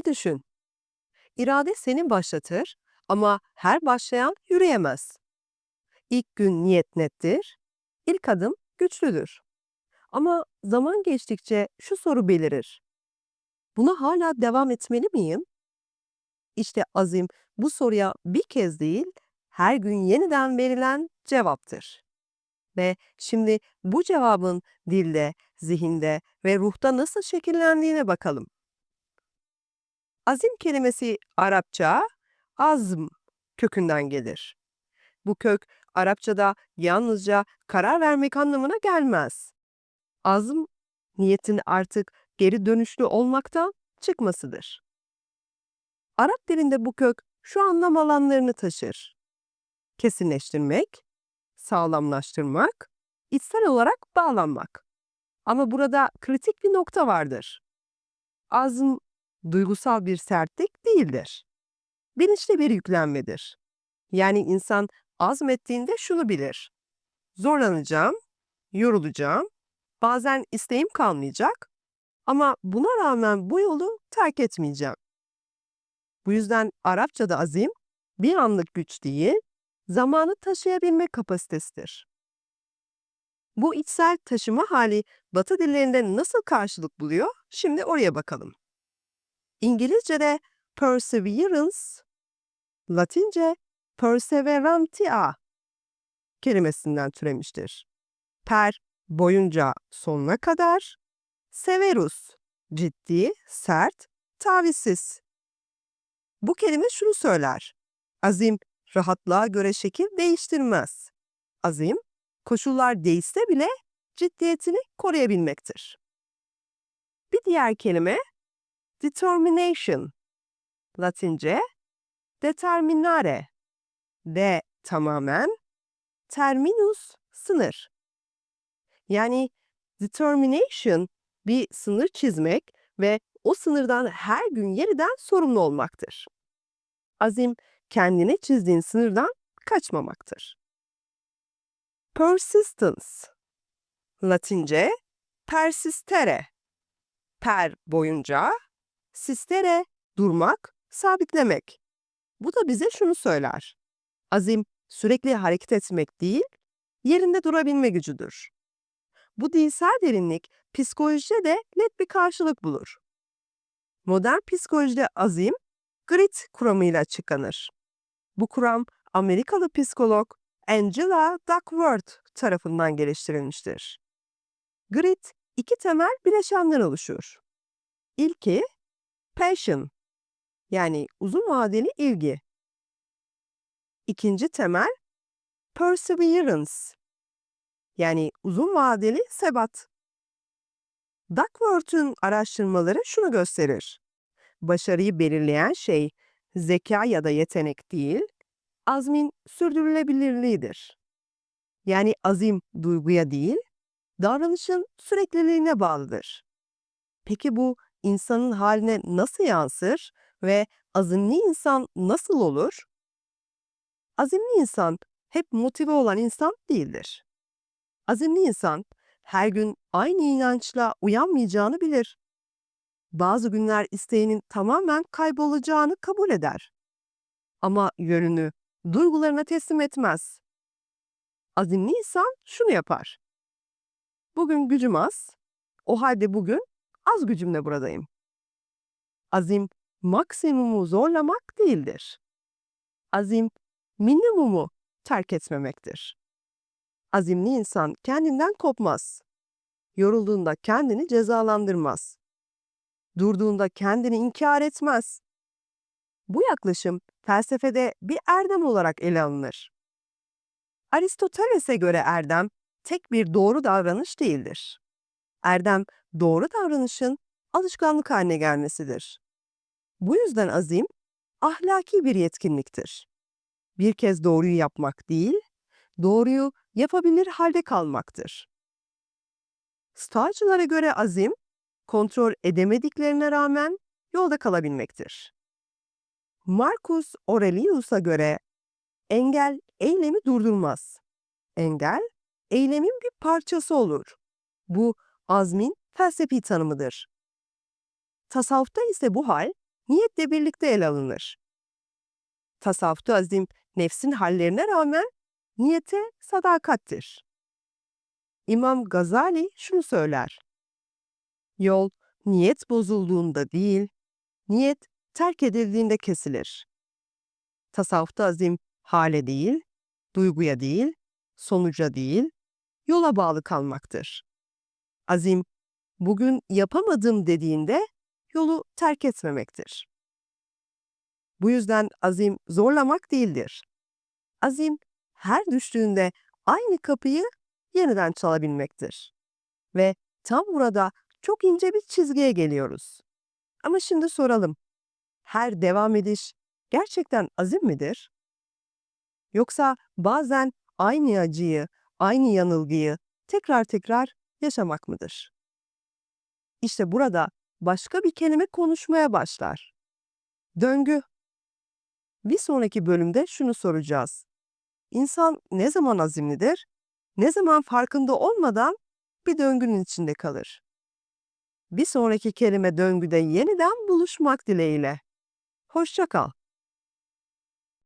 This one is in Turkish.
Bir düşün. İrade seni başlatır ama her başlayan yürüyemez. İlk gün niyet nettir, ilk adım güçlüdür. Ama zaman geçtikçe şu soru belirir. Buna hala devam etmeli miyim? İşte azim bu soruya bir kez değil, her gün yeniden verilen cevaptır. Ve şimdi bu cevabın dilde, zihinde ve ruhta nasıl şekillendiğine bakalım. Azim kelimesi Arapça azm kökünden gelir. Bu kök Arapçada yalnızca karar vermek anlamına gelmez. Azm, niyetin artık geri dönüşlü olmaktan çıkmasıdır. Arap dilinde bu kök şu anlam alanlarını taşır. Kesinleştirmek, sağlamlaştırmak, içsel olarak bağlanmak. Ama burada kritik bir nokta vardır. Azm duygusal bir sertlik değildir. Bilinçli bir yüklenmedir. Yani insan azmettiğinde şunu bilir. Zorlanacağım, yorulacağım, bazen isteğim kalmayacak ama buna rağmen bu yolu terk etmeyeceğim. Bu yüzden Arapçada azim bir anlık güç değil, zamanı taşıyabilme kapasitesidir. Bu içsel taşıma hali Batı dillerinde nasıl karşılık buluyor? Şimdi oraya bakalım. İngilizce'de perseverance, Latince perseverantia kelimesinden türemiştir. Per boyunca sonuna kadar, severus ciddi, sert, tavizsiz. Bu kelime şunu söyler. Azim rahatlığa göre şekil değiştirmez. Azim koşullar değişse bile ciddiyetini koruyabilmektir. Bir diğer kelime determination. Latince determinare. De tamamen, terminus sınır. Yani determination bir sınır çizmek ve o sınırdan her gün yeniden sorumlu olmaktır. Azim kendine çizdiğin sınırdan kaçmamaktır. Persistence Latince persistere per boyunca, sistere durmak, sabitlemek. Bu da bize şunu söyler. Azim sürekli hareket etmek değil, yerinde durabilme gücüdür. Bu dilsel derinlik psikolojide de net bir karşılık bulur. Modern psikolojide azim, grit kuramıyla açıklanır. Bu kuram Amerikalı psikolog Angela Duckworth tarafından geliştirilmiştir. Grit iki temel bileşenden oluşur. İlki passion yani uzun vadeli ilgi. İkinci temel perseverance yani uzun vadeli sebat. Duckworth'un araştırmaları şunu gösterir. Başarıyı belirleyen şey zeka ya da yetenek değil, azmin sürdürülebilirliğidir. Yani azim duyguya değil, davranışın sürekliliğine bağlıdır. Peki bu insanın haline nasıl yansır ve azimli insan nasıl olur? Azimli insan hep motive olan insan değildir. Azimli insan her gün aynı inançla uyanmayacağını bilir. Bazı günler isteğinin tamamen kaybolacağını kabul eder. Ama yönünü, duygularına teslim etmez. Azimli insan şunu yapar. Bugün gücüm az, o halde bugün az gücümle buradayım. Azim maksimumu zorlamak değildir. Azim minimumu terk etmemektir. Azimli insan kendinden kopmaz. Yorulduğunda kendini cezalandırmaz. Durduğunda kendini inkar etmez. Bu yaklaşım felsefede bir erdem olarak ele alınır. Aristoteles'e göre erdem tek bir doğru davranış değildir. Erdem doğru davranışın alışkanlık haline gelmesidir. Bu yüzden azim ahlaki bir yetkinliktir. Bir kez doğruyu yapmak değil, doğruyu yapabilir halde kalmaktır. Stoacılara göre azim, kontrol edemediklerine rağmen yolda kalabilmektir. Marcus Aurelius'a göre engel eylemi durdurmaz. Engel, eylemin bir parçası olur. Bu azmin felsefi tanımıdır. Tasavvufta ise bu hal niyetle birlikte ele alınır. Tasavvufta azim nefsin hallerine rağmen niyete sadakattir. İmam Gazali şunu söyler. Yol niyet bozulduğunda değil, niyet terk edildiğinde kesilir. Tasavvufta azim hale değil, duyguya değil, sonuca değil, yola bağlı kalmaktır. Azim, bugün yapamadım dediğinde yolu terk etmemektir. Bu yüzden azim zorlamak değildir. Azim, her düştüğünde aynı kapıyı yeniden çalabilmektir. Ve tam burada çok ince bir çizgiye geliyoruz. Ama şimdi soralım. Her devam ediş gerçekten azim midir? Yoksa bazen aynı acıyı, aynı yanılgıyı tekrar tekrar yaşamak mıdır? İşte burada başka bir kelime konuşmaya başlar. Döngü. Bir sonraki bölümde şunu soracağız. İnsan ne zaman azimlidir? Ne zaman farkında olmadan bir döngünün içinde kalır? Bir sonraki kelime döngüde yeniden buluşmak dileğiyle. Hoşça kal.